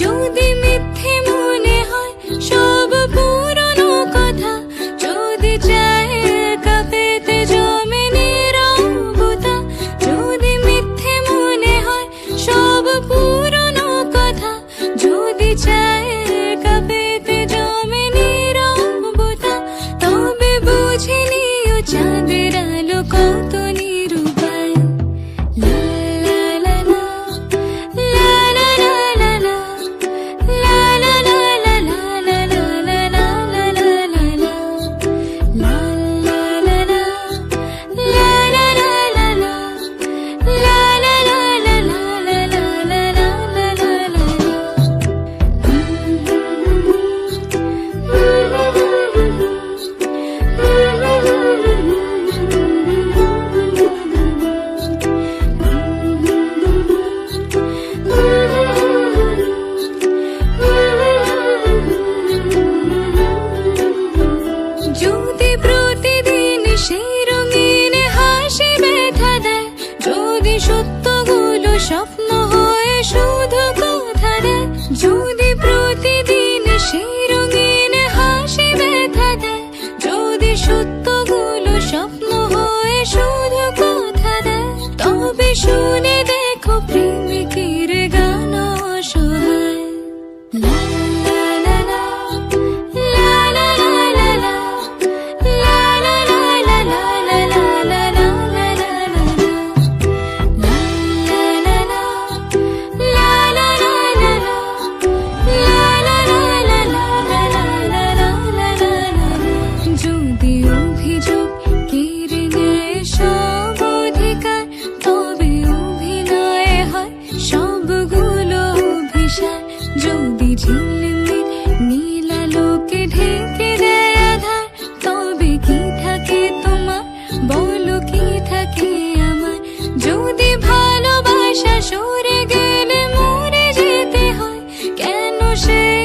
যদি মিথ্যে মনে হয়, সব পুরনো কথা। যদি চায় একা পেতে জমে নীরবতা যদি মিথ্যে মনে হয়, সব পুরনো কথা। যদি চায় একা পেতে জমে নীরবতা তবে চাঁদের আলো কত সত্যগুলো স্বপ্ন হয়ে শুধু যদি প্রতিদিন সেই রঙিন হাসি ব্যথা দেয়, যদি সত্যগুলো স্বপ্ন হয়ে শুধু কথা তবে শুনে खुशी